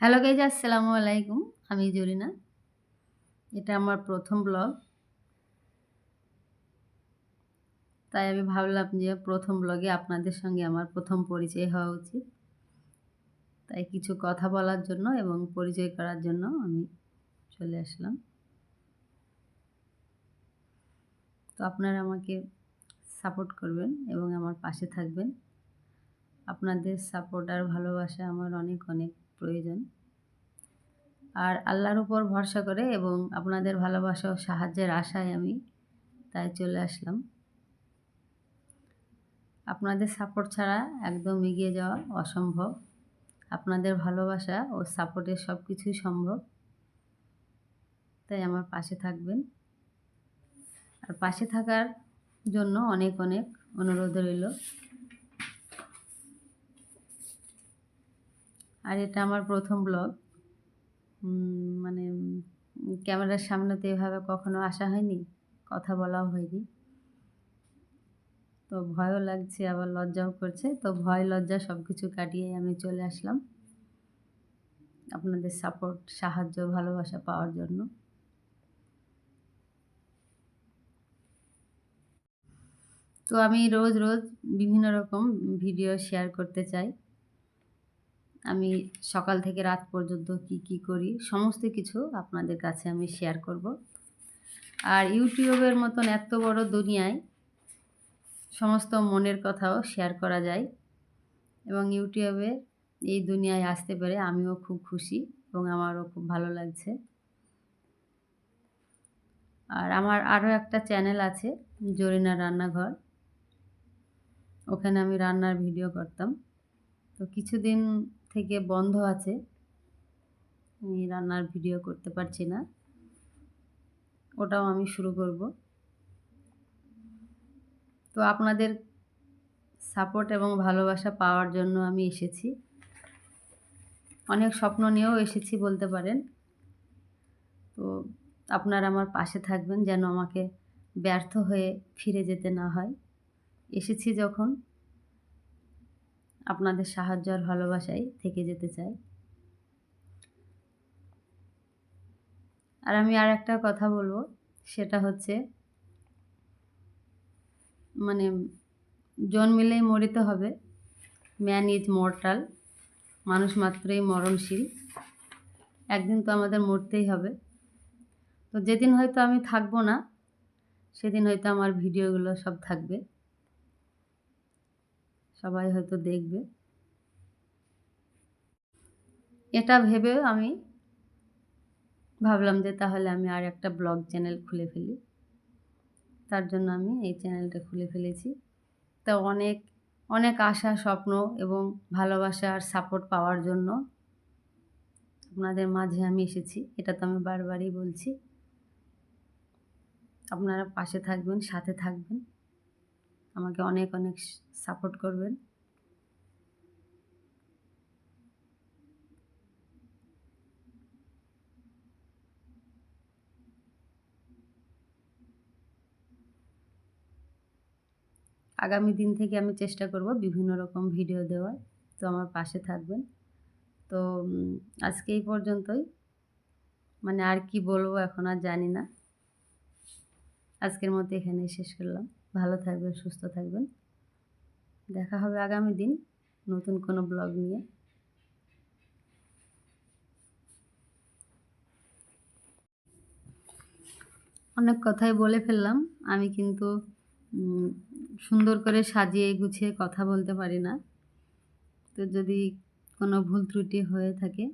Hello guys আসসালামু আলাইকুম। আমি জরিনা। এটা আমার প্রথম ব্লগ তাই আমি ভাবলাম যে প্রথম ব্লগে আপনাদের সঙ্গে আমার প্রথম পরিচয় হওয়া উচিত। তাই কিছু কথা বলার জন্য এবং পরিচয় করার জন্য আমি চলে আসলাম। তো আপনারা আমাকে সাপোর্ট করবেন এবং আমার পাশে থাকবেন। আপনাদের সাপোর্ট আর ভালোবাসা আমার অনেক অনেক। প্রয়োজন। আর আল্লাহর উপর ভরসা করে এবং আপনাদের ভালোবাসা ও সাহায্যের আশায় আমি তাই চলে আসলাম। আপনাদের সাপোর্ট ছাড়া একদম এগিয়ে যাওয়া অসম্ভব। আপনাদের ভালোবাসা ও সাপোর্টের সব কিছুই সম্ভব। তাই আমার পাশে থাকবেন। আর পাশে থাকার জন্য অনেক অনেক অনুরোধ রইল। আর এটা আমার প্রথম ব্লগ। মানে ক্যামেরার সামনে তো এভাবে কখনো আসা হয়নি, কথা বলাও হয়নি। তো ভয়ও লাগছে, আবার লজ্জাও করছে। তো ভয়, লজ্জা সব কিছু কাটিয়ে আমি চলে আসলাম। আপনাদের সাপোর্ট সাহায্য, ভালোবাসা পাওয়ার জন্য। তো আমি রোজ রোজ বিভিন্ন রকম ভিডিও শেয়ার করতে চাই। আমি সকাল থেকে রাত পর্যন্ত কি কি করি, সমস্ত কিছু আপনাদের কাছে আমি শেয়ার করব। আর ইউটিউবের মতন এত বড় দুনিয়ায় সমস্ত মনের কথাও শেয়ার করা যায় এবং ইউটিউবে এই দুনিয়ায় আসতে পেরে আমিও খুব খুশি এবং আমারও খুব ভালো লাগছে। আর আমার আরও একটা চ্যানেল আছে, জরিনা রান্নাঘর। ওখানে আমি রান্নার ভিডিও করতাম। তো কিছুদিন থেকে বন্ধ আছে। আমি রান্নার ভিডিও করতে পারছি না। ওটাও আমি শুরু করব। তো আপনাদের সাপোর্ট এবং ভালোবাসা পাওয়ার জন্য আমি এসেছি। অনেক স্বপ্ন নিয়েও এসেছি বলতে পারেন। তো আপনারা আমার পাশে থাকবেন যেন আমাকে ব্যর্থ হয়ে ফিরে যেতে না হয়। এসেছি যখন। আপনাদের সাহায্য আর ভালোবাসায় থেকে যেতে চাই। আর আমি আর একটা কথা বলব, সেটা হচ্ছে মানে জন্মিলেই মরিতে হবে। ম্যান ইজ মর্টাল মানুষ মাত্রই মরণশীল। একদিন তো আমাদের মরতেই হবে। তো যেদিন হয়তো আমি থাকব না, সেদিন হয়তো আমার ভিডিওগুলো সব থাকবে। সবাই হয়তো দেখবে। এটা ভেবে আমি ভাবলাম যে তাহলে আমি আর একটা ব্লগ চ্যানেল খুলে ফেলি। তার জন্য আমি এই চ্যানেলটা খুলে ফেলেছি। তো অনেক অনেক আশা, স্বপ্ন এবং ভালোবাসা আর সাপোর্ট পাওয়ার জন্য আপনাদের মাঝে আমি এসেছি। এটা তো আমি বারবারই বলছি। আপনারা পাশে থাকবেন, সাথে থাকবেন। আমাকে অনেক অনেক সাপোর্ট করবেন। আগামী দিন থেকে আমি চেষ্টা করব বিভিন্ন রকম ভিডিও দেওয়ার, তো আমার পাশে থাকবেন। তো আজকে এই পর্যন্তই। মানে আর কি বলব এখন আর জানি না। আজকের মতো এখানে শেষ করলাম। ভালো থাকবেন, সুস্থ থাকবেন। দেখা হবে আগামী দিন নতুন কোনো ব্লগ নিয়ে। অনেক কথাই বলে ফেললাম, আমি কিন্তু সুন্দর করে সাজিয়ে গুছিয়ে কথা বলতে পারি না। তো যদি কোনো ভুল ত্রুটি হয়ে থাকে,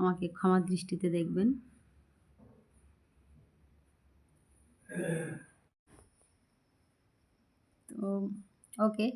আমাকে ক্ষমা দৃষ্টিতে দেখবেন। তো ওকে